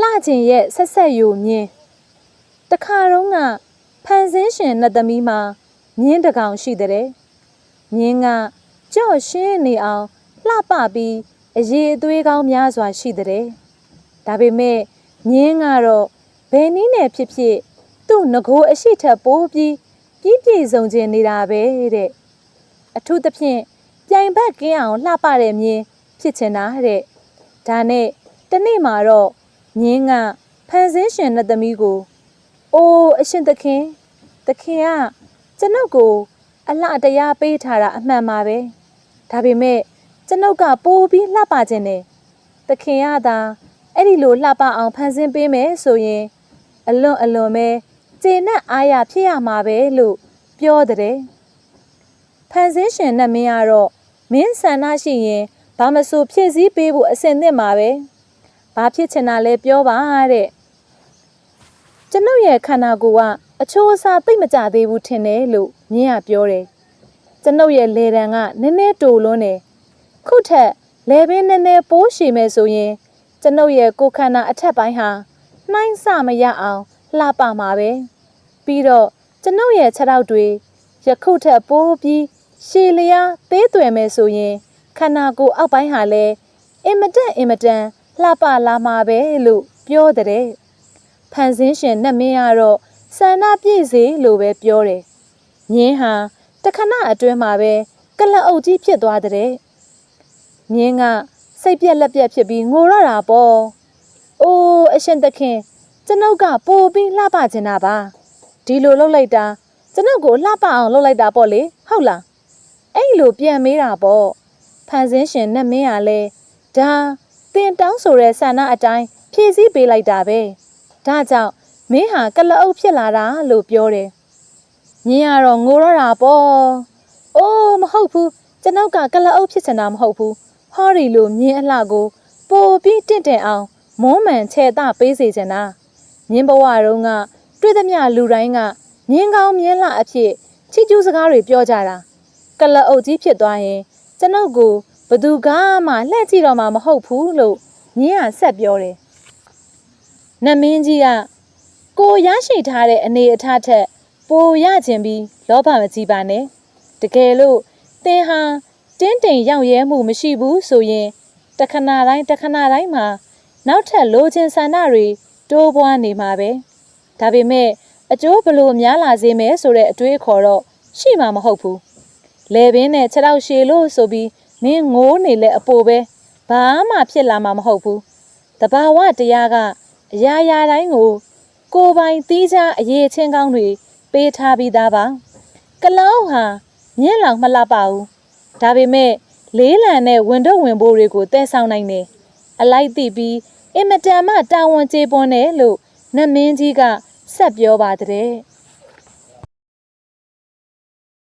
လှခြင်းရဲ့ဆက်ဆက်ယူမြင်းတခါတော့ကဖန်ဆင်းရှင်နှစ်သမီးမှာမြင်းတစ်ကောင်ရှိတဲ့မြင်းကကြော့ရှင်းနေအောင်လှပပြီးအရေးအသွေးကောင်းများစွာရှိတဲ့ဒါပေမဲ့မြင်းကတော့ဘယ်နည်းနဲ့ဖြစ်ဖြစ်သူ့ငကိုအရှိထက်ပိုးပြီးပြည့်ပြည့်စုံခြင်းနေတာပဲတဲ့အထူးသဖြင့်ပြိုင်ဘက်ကင်းအောင်လှပတဲ့မြင်းဖြစ်ချင်တာတဲ့ဒါနဲ့တနေ့မှာတော့ မြင်းကဖန်ဆင်းရှင်နှစ်သမီးကိုအိုးအရှင်သခင်သခင်ကကျွန်ုပ်ကို အလှတရားပေးထားတာအမှန်ပါပဲဒါပေမဲ့ကျွန်ုပ်ကပိုးပြီးလှပခြင်းနဲ့သခင်ကသာအဲ့ဒီလိုလှပအောင်ဖန်ဆင်းပေးမယ်ဆိုရင် အလွန်အလွန်ပဲကျေနပ်အားရဖြစ်ရမှာပဲလို့ပြောတဲ့ဖန်ဆင်းရှင်နဲ့မင်းကတော့မင်းဆန္ဒရှိရင်ဘာမဆိုဖြည့်ဆည်းပေးဖို့အဆင်သင့်ပါပဲ ဘာဖြစ်ချင်တာလဲပြောပါတဲ့ကျွန်ုပ်ရဲ့ခန္ဓာကိုယ်ကအချိုးအစားသိပ်မကြသေးဘူးထင်တယ်လို့မြင်းကပြောတယ်။ကျွန်ုပ်ရဲ့လေတံကနည်းနည်းတိုလွန်းတယ်။ခုထက်လေပင်နည်းနည်းပိုးရှည်မယ်ဆိုရင်ကျွန်ုပ်ရဲ့ကိုယ်ခန္ဓာအထက်ပိုင်းဟာနှိုင်းစမရအောင်လှပမှာပဲ။ပြီးတော့ကျွန်ုပ်ရဲ့ခြေထောက်တွေယခုထက်ပိုးပြီးရှည်လျားသေးသွယ်မယ်ဆိုရင်ခန္ဓာကိုယ်အောက်ပိုင်းဟာလည်းအင်မတန်အင်မတန် လှပလာမှာပဲလို့ပြောတဲ့ဖန်ဆင်းရှင်နတ်မင်းကတော့ဆန္ဒပြည့်စေလို့ပဲပြောတယ်။မြင်းဟာတခဏအတွင်းမှာပဲကလအုပ်ကြီးဖြစ်သွားတဲ့။မြင်းကစိတ်ပြက်လက်ပြက်ဖြစ်ပြီးငိုရတာပေါ့။အိုးအရှင်သခင်ကျွန်ုပ်ကပိုပြီးလှပချင်တာပါ။ဒီလိုလုပ်လိုက်တာကျွန်ုပ်ကိုလှပအောင်လုပ်လိုက်တာပေါ့လေဟုတ်လား။အဲ့လိုပြန်မေးတာပေါ့။ဖန်ဆင်းရှင်နတ်မင်းကလည်းဒါ တင်တောင်းဆိုတဲ့ဆန္ဒအတိုင်းဖြည့်ဆည်းပေးလိုက်တာပဲ။ဒါကြောင့်မင်းဟာကလအုပ်ဖြစ်လာတာလို့ပြောတယ်။မြင်းကတော့ငိုရတာပေါ့။အိုးမဟုတ်ဘူးကျွန်ုပ်ကကလအုပ်ဖြစ်ချင်တာမဟုတ်ဘူး။ဟောဒီလိုမြင်းအလှကိုပိုပြီးတင့်တယ်အောင်မွမ်းမံချဲ့တာပေးစေချင်တာ။မြင်းဘဝတုန်းကတွေ့သမျှလူတိုင်းကမြင်းကောင်းမြင်းလှအဖြစ်ချီးကျူးစကားတွေပြောကြတာ။ကလအုပ်ကြီးဖြစ်သွားရင်ကျွန်ုပ်ကို ဘသူကမှလှည့်ကြည့်တော့မှမဟုတ်ဘူးလို့မြင်းကဆက်ပြောတယ်။နတ်မင်းကြီးကကိုရရှိထားတဲ့အနေအထားထက်ပိုရခြင်းပြီးလောဘမကြီးပါနဲ့တကယ်လို့သင်ဟာတင်းတိမ်ရောက်ရဲမှုမရှိဘူးဆိုရင်တခဏတိုင်းတခဏတိုင်းမှာနောက်ထပ်လိုချင်ဆန္ဒတွေတိုးပွားနေမှာပဲဒါပေမဲ့အကျိုးဘလို့များလာစေမယ်ဆိုတဲ့အတွေးခေါ်တော့ရှိမှာမဟုတ်ဘူးလေပင်နဲ့ခြေထောက်ရှည်လို့ဆိုပြီး မင်းငိုးနေလဲအပိုပဲဘာမှဖြစ်လာမှာမဟုတ်ဘူးတဘာဝတရားကအရာရာတိုင်းကို ကိုယ်ပိုင်သီးခြားအရေးချင်းကောင်းတွေပေးထားပြီးသားပါကလောင်းဟာမြင့်လောင်မလှပဘူးဒါပေမဲ့လေးလံတဲ့ဝင်တော့ဝင်ပိုးတွေကိုတဲဆောင်နိုင်တယ်အလိုက်သိပြီးအင်မတန်မှတာဝန်ကျေပွန်တယ်လို့နတ်မင်းကြီးကဆက်ပြောပါတဲ့